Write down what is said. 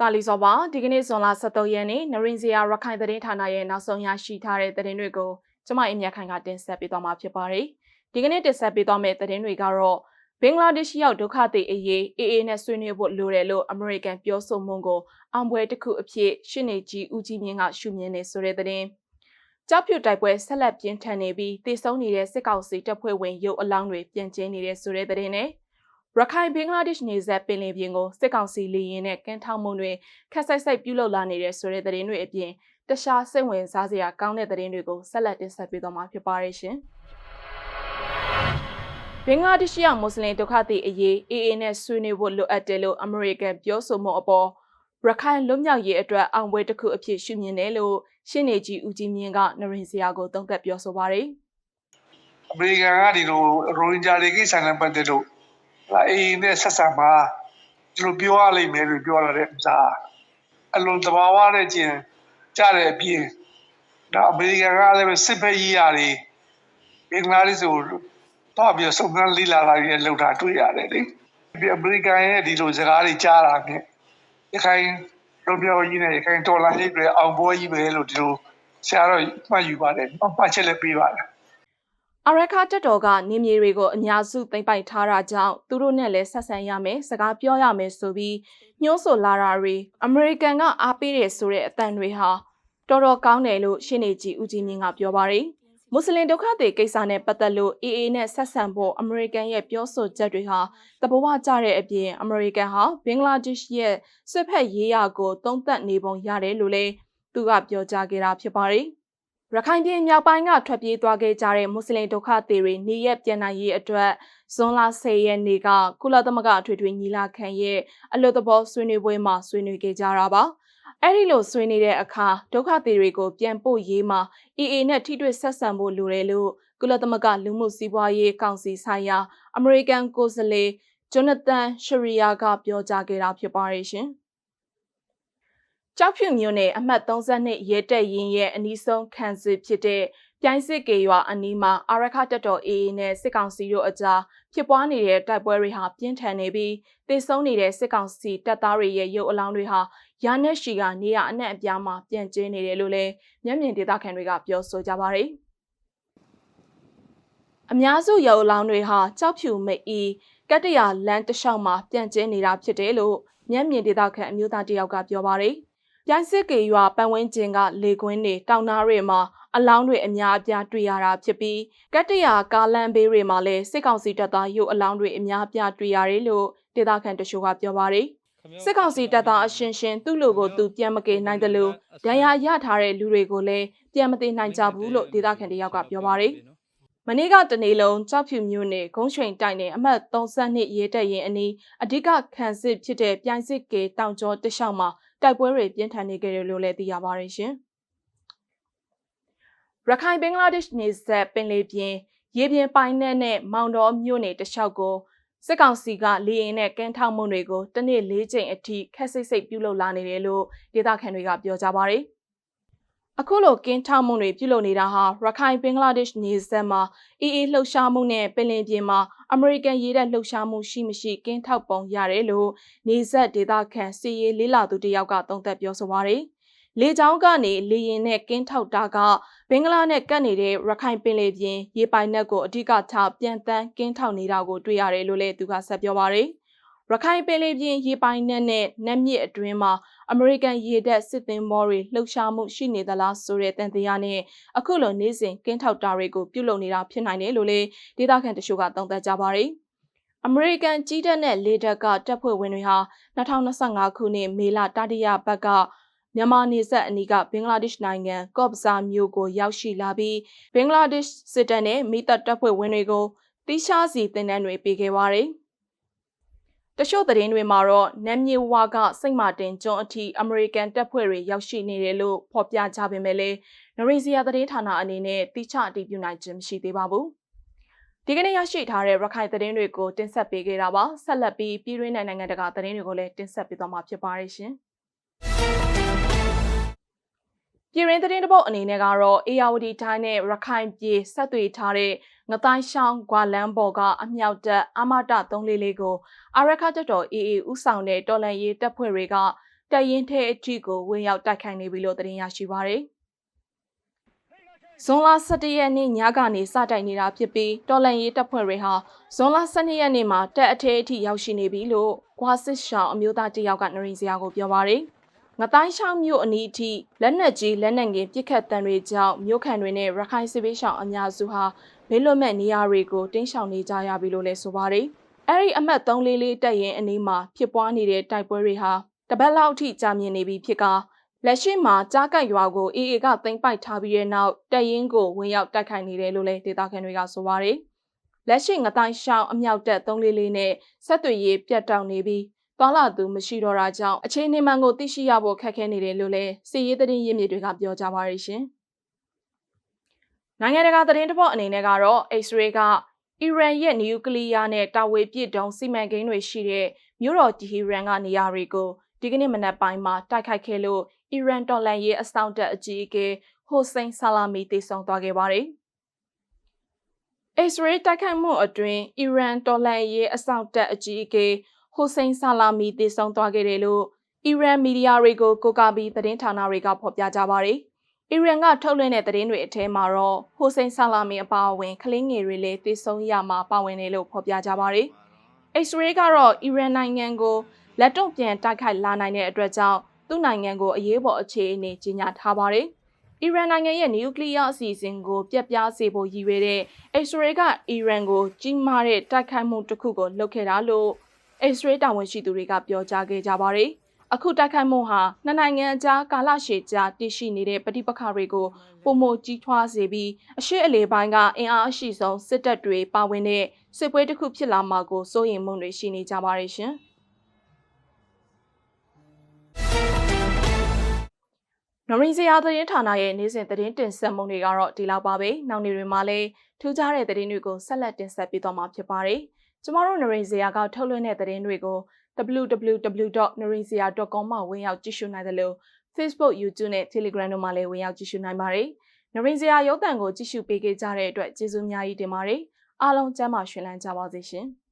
တာလီစောပါဒီကနေ့ဇွန်လ23ရက်နေ့နရင်စရာရခိုင်သတင်းဌာနရဲ့နောက်ဆုံးရရှိထားတဲ့သတင်းတွေကိုကျမအင်မြခိုင်ကတင်ဆက်ပေးသွားမှာဖြစ်ပါတယ်ဒီကနေ့တင်ဆက်ပေးသွားမယ့်သတင်းတွေကတော့ဘင်္ဂလားဒေ့ရှ်ရောက်ဒုက္ခသည်အရေး AA နဲ့ဆွေးနွေးဖို့လိုတယ်လို့အမေရိကန်ပြောဆိုမှုကိုအောင်ပွဲတစ်ခုအဖြစ်ရှင်းနေကြီးဦးကြီးမြင့်ကရှုမြင်နေဆိုတဲ့သတင်းကြောက်ဖြူတိုက်ပွဲဆက်လက်ပြင်းထန်နေပြီးတည်ဆုံနေတဲ့စစ်ကောင်စီတပ်ဖွဲ့ဝင်ရုပ်အလောင်းတွေပြင်ကျင်းနေတဲ့ဆိုတဲ့သတင်းနဲ့ ရခိုင်ဘင်္ဂလားဒေ့ရှ်နေဆက်ပင်လယ်ပြင်ကိုစစ်ကောင်စီလေရင်နဲ့ကင်းထောက်မှုတွေခက်ဆိုင်ဆိုင်ပြုလုပ်လာနေတဲ့ဆိုတဲ့သတင်းတွေအပြင်တခြားစိတ်ဝင်စားစရာကောင်းတဲ့သတင်းတွေကိုဆက်လက်တင်ဆက်ပေးသွားမှာဖြစ်ပါရဲ့ရှင်။ဘင်္ဂလားဒေ့ရှ်ရောက်မွတ်စလင်ဒုက္ခသည်အရေး AA နဲ့ဆွေးနွေးဖို့လိုအပ်တယ်လို့အမေရိကန်ပြောဆိုမှုအပေါ်ရခိုင်လွတ်မြောက်ရေးအတွက်အောင်ပွဲတစ်ခုအဖြစ်ရှုမြင်တယ်လို့ရှင်းနေကြီးဦးကြီးမြင့်ကနရင်စရာကိုသုံးသပ်ပြောဆိုပါရယ်အမေရိကန်ကဒီလိုရိုဟင်ဂျာတွေကိစ္စနဲ့ပတ်သက်လို့ အေးနဲ့ဆက်ဆံမှာဒီလိုပြောရလိမ့်မယ်လို့ပြောရတဲ့ဥစားအလုံးတဘာဝနဲ့ကျင်ကြတဲ့အပြင်ဒါအမေရိကန်ကလည်းစစ်ဖက်ရေးရတယ်ဘင်္ဂလားဒေ့ရှ်ကိုတော့ပြီးစုံစမ်းလေ့လာလာပြီးလောက်တာတွေ့ရတယ်လေဒီအမေရိကန်ရဲ့ဒီလိုစကားတွေကြားတာနဲ့ရခိုင်လိုပြောကြီးနဲ့ရခိုင်ဒေါ်လာကြီးတွေအောင်ပွဲကြီးပဲလို့ဒီလိုဆရာတော်မှတ်ယူပါတယ်မှတ်ချက်လည်းပေးပါတယ် အရခါတက်တော်ကနေမြေတွေကိုအများစုသိမ့်ပိုက်ထားတာကြောင့်သူတို့နဲ့လည်းဆက်ဆံရမယ်စကားပြောရမယ်ဆိုပြီးညှိုးဆိုလာတာတွေအမေရိကန်ကအားပေးတယ်ဆိုတဲ့အတန်တွေဟာတော်တော်ကောင်းတယ်လို့ရှင်းနေကြည့်ဦးကြီးမြင့်ကပြောပါရယ်မွတ်စလင်ဒုက္ခသည်ကိစ္စနဲ့ပတ်သက်လို့ AA နဲ့ဆက်ဆံဖို့အမေရိကန်ရဲ့ပြောဆိုချက်တွေဟာတဘဝကြတဲ့အပြင်အမေရိကန်ဟာဘင်္ဂလားဒေ့ရှ်ရဲ့စစ်ဖက်ရေးရာကိုတုံ့တက်နေပုံရတယ်လို့လည်းသူကပြောကြားခဲ့တာဖြစ်ပါတယ် ရခိုင်ပြည်မြောက်ပိုင်းကထွက်ပြေးသွားခဲ့ကြတဲ့မွတ်စလင်ဒုက္ခသည်တွေနေရက်ပြန်နိုင်ရေးအတွက်ဇွန်လ10ရက်နေ့ကကုလသမဂ္ဂအထွေထွေညီလာခံရဲ့အလွတ်သဘောဆွေးနွေးပွဲမှာဆွေးနွေးခဲ့ကြတာပါ။အဲ့ဒီလိုဆွေးနွေးတဲ့အခါဒုက္ခသည်တွေကိုပြန်ပို့ရေးမှာ AA နဲ့ထိတွေ့ဆက်ဆံဖို့လိုတယ်လို့ကုလသမဂ္ဂလူမှုစီးပွားရေးကောင်စီဆိုင်ရာအမေရိကန်ကိုယ်စားလှယ်ဂျိုနသန်ရှရီယာကပြောကြားခဲ့တာဖြစ်ပါတယ်ရှင်။ ကြောက်ဖြူမြို့နယ်အမှတ်32ရဲတက်ရင်ရဲ့အနီးဆုံးခံစစ်ဖြစ်တဲ့ပြိုင်စစ်ကေရွာအနီးမှာအာရခတက်တော် AA နဲ့စစ်ကောင်စီတို့အကြားဖြစ်ပွားနေတဲ့တိုက်ပွဲတွေဟာပြင်းထန်နေပြီးတေဆုံးနေတဲ့စစ်ကောင်စီတပ်သားတွေရဲ့ရုပ်အလောင်းတွေဟာရာနဲ့ရှီကနေရအနှံ့အပြားမှာပြန့်ကျဲနေတယ်လို့လည်းမျက်မြင်ဒေသခံတွေကပြောဆိုကြပါတယ်။အများစုရုပ်အလောင်းတွေဟာကြောက်ဖြူမအီကတ္တရာလမ်းတစ်လျှောက်မှာပြန့်ကျဲနေတာဖြစ်တယ်လို့မျက်မြင်ဒေသခံအမျိုးသားတယောက်ကပြောပါတယ်။ ပြိုင်စစ်ကေရွာပတ်ဝန်းကျင်ကလေကွင်းတွေတောင်နာတွေမှာအလောင်းတွေအများအပြားတွေ့ရတာဖြစ်ပြီးကတ္တရာကားလမ်းဘေးတွေမှာလည်းစစ်ကောင်စီတပ်သားရုပ်အလောင်းတွေအများအပြားတွေ့ရတယ်လို့ဒေသခံတချို့ကပြောပါတယ်စစ်ကောင်စီတပ်သားအရှင်ရှင်သူ့လိုကိုသူပြန်မကယ်နိုင်တယ်လို့ဒဏ်ရာရထားတဲ့လူတွေကိုလည်းပြန်မသိနိုင်ကြဘူးလို့ဒေသခံတယောက်ကပြောပါတယ် မနေ့ကတနေ့လုံးကြောက်ဖြူမျိုးနဲ့ဂုံးချွင်တိုက်နဲ့အမှတ်32ရဲတပ်ရင်အနီးအဓိကခံစစ်ဖြစ်တဲ့ပြိုင်စစ်ကေတောင်ကျော်တလျှောက်မှာတိုက်ပွဲတွေပြင်းထန်နေကြတယ်လို့လည်းသိရပါတယ်ရှင်။ရခိုင်ဘင်္ဂလားဒေ့ရှ်နေဆက်ပင်လေပြင်ရေပြင်ပိုင်နက်နဲ့မောင်တော်မြို့နယ်တလျှောက်ကိုစစ်ကောင်စီကလေရင်နဲ့ကင်းထောက်မှုတွေကိုတနေ့၄ချိန်အထိခက်စိတ်စိတ်ပြုလုပ်လာနေတယ်လို့ဒေသခံတွေကပြောကြပါဗျ။ အခုလိုကင်းထောက်မှုတွေပြုလုပ်နေတာဟာရခိုင်ဘင်္ဂလားဒေ့ရှ်နေဆက်မှာအေးအေးလှုပ်ရှားမှုနဲ့ပင်လင်ပြင်မှာအမေရိကန်ရေးတဲ့လှုပ်ရှားမှုရှိမရှိကင်းထောက်ပုံရတယ်လို့နေဆက်ဒေသခံစီရေးလေးလာသူတယောက်ကသုံးသပ်ပြောဆိုပါတယ်။လေကြောင်းကနေလေရင်နဲ့ကင်းထောက်တာကဘင်္ဂလားနဲ့ကပ်နေတဲ့ရခိုင်ပင်လယ်ပြင်ရေပိုင်နက်ကိုအဓိကထားပြန်တန်းကင်းထောက်နေတာကိုတွေ့ရတယ်လို့လည်းသူကဆက်ပြောပါတယ်။ ရခိုင်ပင်လယ်ပြင်ရေပိုင်နက်နဲ့နက်မြစ်အတွင်းမှာအမေရိကန်ရေတပ်စစ်သင်္ဘောတွေလှုပ်ရှားမှုရှိနေသလားဆိုတဲ့တန်တရားနဲ့အခုလိုနေစဉ်ကင်းထောက်တာတွေကိုပြုလုပ်နေတာဖြစ်နိုင်တယ်လို့လည်းဒေသခံတချို့ကသုံးသပ်ကြပါတယ်။အမေရိကန်ကြီးတပ်နဲ့လေတပ်ကတပ်ဖွဲ့ဝင်တွေဟာ2025ခုနှစ်မေလတတိယပတ်ကမြန်မာနေဆက်အနီးကဘင်္ဂလားဒေ့ရှ်နိုင်ငံကော့ပဇာမြို့ကိုရောက်ရှိလာပြီးဘင်္ဂလားဒေ့ရှ်စစ်တပ်နဲ့မိသက်တပ်ဖွဲ့ဝင်တွေကိုတိရှားစီတင်တန်းတွေပေးခဲ့ပါတယ်။ တချို့သတင်းတွေမှာတော့နမ်မြေဝါကစိတ်မာတင်ကျွန်းအထိအမေရိကန်တပ်ဖွဲ့တွေရောက်ရှိနေတယ်လို့ဖော်ပြကြပေမဲ့လည်းနရီစီယာသတင်းဌာနအနေနဲ့တိကျအတည်ပြုနိုင်ခြင်းမရှိသေးပါဘူး။ဒီကနေ့ရရှိထားတဲ့ရခိုင်သတင်းတွေကိုတင်ဆက်ပေးခဲ့တာပါ။ဆက်လက်ပြီးပြည်တွင်းနိုင်ငံတကာသတင်းတွေကိုလည်းတင်ဆက်ပေးသွားမှာဖြစ်ပါတယ်ရှင်။ပြည်ရင်းသတင်းတပုတ်အနေနဲ့ကတော့အေယာဝတီတိုင်းနဲ့ရခိုင်ပြည်ဆက်သွေးထားတဲ့ ငတိုင်းရှောင်းဂွာလန်းဘော်ကအမြောက်တပ်အမတ344ကိုအာရခတ်တော် AA ဥဆောင်တဲ့တော်လန်ရေးတပ်ဖွဲ့တွေကတပ်ရင်းထဲအထိကိုဝင်ရောက်တိုက်ခိုက်နေပြီလို့သတင်းရရှိပါရယ်။ဇွန်လ17ရက်နေ့ညကနေစတိုက်နေတာဖြစ်ပြီးတော်လန်ရေးတပ်ဖွဲ့တွေဟာဇွန်လ12ရက်နေ့မှာတပ်အထက်အထိရောက်ရှိနေပြီလို့ကွာစစ်ရှောင်းအမျိုးသားတယောက်ကနရင်စရာကိုပြောပါရယ်။ငတိုင်းချောင်းမြို့အနီးအထိလက်နက်ကြီးလက်နက်ငယ်ပစ်ခတ်တံတွေကြောင့်မြို့ခံတွေနဲ့ရခိုင်စစ်ပေးရှောင်းအများစုဟာ ဘေးလွတ်မဲ့နေရာတွေကိုတင်းရှောင်နေကြရပြီလို့လည်းဆိုပါရယ်။အဲ့ဒီအမှတ်344တပ်ရင်အနီးမှာဖြစ်ပွားနေတဲ့တိုက်ပွဲတွေဟာတပတ်လောက်ထိကြာမြင့်နေပြီဖြစ်ကလက်ရှိမှာကြားကတ်ရွာကိုအေအေကသိမ်းပိုက်ထားပြီးတဲ့နောက်တပ်ရင်းကိုဝင်ရောက်တိုက်ခိုက်နေတယ်လို့လည်းဒေသခံတွေကဆိုပါရယ်။လက်ရှိငတိုင်းရှောင်းအမြောက်တပ်344နဲ့ဆက်သွယ်ရေးပြတ်တောက်နေပြီးသွားလာသူမရှိတော့တာကြောင့်အခြေအနေမှန်ကိုသိရှိရဖို့ခက်ခဲနေတယ်လို့လည်းစီရေးသတင်းရင်းမြစ်တွေကပြောကြပါရရှင်။ နိုင်ငံတကာသတင်းတစ်ပုဒ်အနေနဲ့ကတော့ X-ray ကအီရန်ရဲ့နျူကလ িয়ার နဲ့တာဝေပြစ်တုံးစီမံကိန်းတွေရှိတဲ့မြို့တော်တီဟီရန်ကနေရာတွေကိုဒီကနေ့မနက်ပိုင်းမှာတိုက်ခိုက်ခဲ့လို့အီရန်တော်လှန်ရေးအစောင့်တပ်အကြီးအကဲဟိုစိန်ဆာလာမီတေဆုံးသွားခဲ့ပါတယ်။အစ္စရေးတိုက်ခိုက်မှုအတွင်းအီရန်တော်လှန်ရေးအစောင့်တပ်အကြီးအကဲဟိုစိန်ဆာလာမီတေဆုံးသွားခဲ့တယ်လို့အီရန်မီဒီယာတွေကိုကိုကာဘီသတင်းဌာနတွေကဖော်ပြကြပါတယ်။ အီရန်ကထုတ်လွှင့်တဲ့သတင်းတွေအထဲမှာတော့ဟိုစိန်ဆာလာမီအပါအဝင်ကလင်းငယ်တွေလည်းတေဆုံးရမှာပါဝင်တယ်လို့ဖော်ပြကြပါတယ်။အစ္စရေးကတော့အီရန်နိုင်ငံကိုလက်တော့ပြန်တိုက်ခိုက်လာနိုင်တဲ့အတွက်ကြောင့်သူ့နိုင်ငံကိုအရေးပေါ်အခြေအနေကြီးညာထားပါတယ်။အီရန်နိုင်ငံရဲ့နျူကလ িয়ার အစီအစဉ်ကိုပြက်ပြားစေဖို့ရည်ရွယ်တဲ့အစ္စရေးကအီရန်ကိုကြီးမားတဲ့တိုက်ခိုက်မှုတစ်ခုကိုလုပ်ခဲ့တာလို့အစ္စရေးတာဝန်ရှိသူတွေကပြောကြားခဲ့ကြပါတယ်။ အခုတိုက်ခိုက်မှုဟာနှစ်နိုင်ငံအကြားကာလရှည်ကြာတည်ရှိနေတဲ့ပဋိပက္ခတွေကိုပုံမကြီးထွားစေပြီးအရှိအလေပိုင်းကအင်အားအရှိဆုံးစစ်တပ်တွေပါဝင်တဲ့စစ်ပွဲတစ်ခုဖြစ်လာမှာကိုစိုးရိမ်မှုတွေရှိနေကြပါတယ်ရှင်။နော်ရီစရာသတင်းဌာနရဲ့နေ့စဉ်သတင်းတင်ဆက်မှုတွေကတော့ဒီလောက်ပါပဲ။နောက်နေ့တွေမှာလည်းထူးခြားတဲ့သတင်းတွေကိုဆက်လက်တင်ဆက်ပေးသွားမှာဖြစ်ပါတယ်။ကျမတို့နော်ရီစရာကထုတ်လွှင့်တဲ့သတင်းတွေကို www.narinsia.com မှာဝင်ရောက်ကြည့်ရှုနိုင်တယ်လို့ Facebook, YouTube နဲ့ Telegram တို့မှာလည်းဝင်ရောက်ကြည့်ရှုနိုင်ပါတယ်။နော်ရီစရာရုပ်သံကိုကြည့်ရှုပေးခဲ့ကြတဲ့အတွက်ကျေးဇူးအများကြီးတင်ပါတယ်။အားလုံးကျမ်းမာရှင်လန်းကြပါစေရှင်။